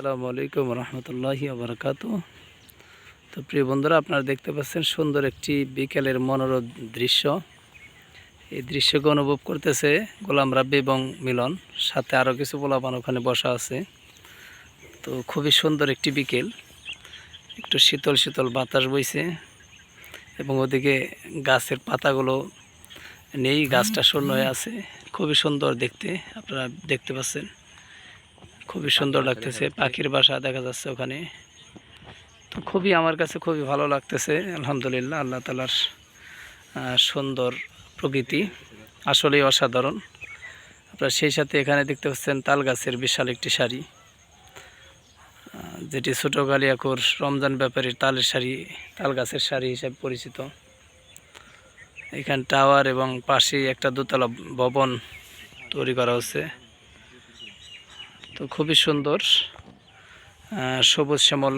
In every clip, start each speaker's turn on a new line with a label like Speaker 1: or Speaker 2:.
Speaker 1: আসসালামু আলাইকুম রহমতুল্লাহি আবরকাত তো প্রিয় বন্ধুরা, আপনারা দেখতে পাচ্ছেন সুন্দর একটি বিকেলের মনোরম দৃশ্য। এই দৃশ্যকে অনুভব করতেছে গোলাম রাব্বি এবং মিলন, সাথে আরও কিছু পোলাপান ওখানে বসা আছে। তো খুবই সুন্দর একটি বিকেল। একটু শীতল শীতল বাতাস বইছে এবং ওদিকে গাছের পাতাগুলো নেই, গাছটা শূন্য হয়ে আছে। খুবই সুন্দর দেখতে, আপনারা দেখতে পাচ্ছেন। খুবই সুন্দর লাগতেছে। পাখির বাসা দেখা যাচ্ছে ওখানে। তো খুবই আমার কাছে খুবই ভালো লাগতেছে আলহামদুলিল্লাহ। আল্লাহ তালার সুন্দর প্রকৃতি। আসলেই অসাধারণ। আপনারা সেই সাথে এখানে দেখতে পাচ্ছেন তাল গাছের বিশাল একটি শাড়ি যেটি ছোটো কালিয়াকুর রমজান ব্যাপারীর তালের শাড়ি তাল গাছের শাড়ি হিসাবে পরিচিত। এখানে টাওয়ার এবং পাশেই একটা দোতলা ভবন তৈরি করা হচ্ছে। তো খুবই সুন্দর সবুজ শ্যামল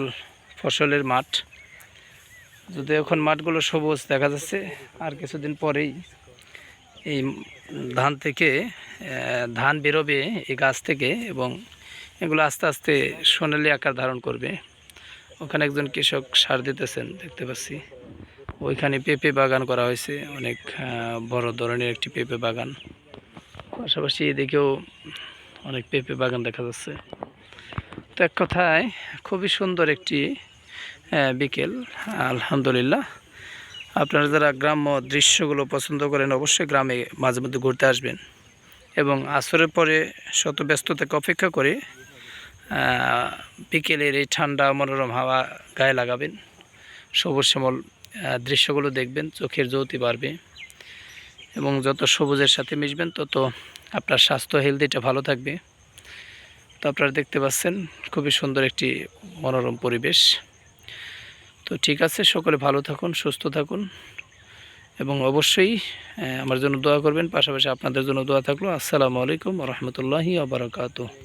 Speaker 1: ফসলের মাঠ। যদি এখন মাঠগুলো সবুজ দেখা যাচ্ছে, আর কিছুদিন পরেই এই ধান থেকে ধান বেরোবে এই গাছ থেকে এবং এগুলো আস্তে আস্তে সোনালি আকার ধারণ করবে। ওখানে একজন কৃষক সার দিতেছেন, দেখতে পাচ্ছি। ওইখানে পেঁপে বাগান করা হয়েছে, অনেক বড় ধরনের একটি পেঁপে বাগান। পাশাপাশি এদিকেও অনেক পেঁপে বাগান দেখা যাচ্ছে। তো এক কথায় খুবই সুন্দর একটি বিকেল। আলহামদুলিল্লাহ। আপনারা যারা গ্রাম্য দৃশ্যগুলো পছন্দ করেন, অবশ্যই গ্রামে মাঝে মধ্যে ঘুরতে আসবেন। এবং আসরের পরে শত ব্যস্ততাকে অপেক্ষা করে বিকেলের এই ঠান্ডা, মনোরম হাওয়া গায়ে লাগাবেন। সবুজ শ্যামল দৃশ্যগুলো দেখবেন, চোখের জ্যোতি বাড়বে। এবং যত সবুজের সাথে মিশবেন, তত আপনার স্বাস্থ্য হেলদিটা ভালো থাকবে। তো আপনারা দেখতে পাচ্ছেন, খুবই সুন্দর একটি মনোরম পরিবেশ। তো ঠিক আছে, সকলে ভালো থাকুন, সুস্থ থাকুন। এবং অবশ্যই আমার জন্য দোয়া করবেন, পাশাপাশি আপনাদের জন্য দোয়া থাকল। আসসালামু আলাইকুম রহমতুল্লাহি আবরকাত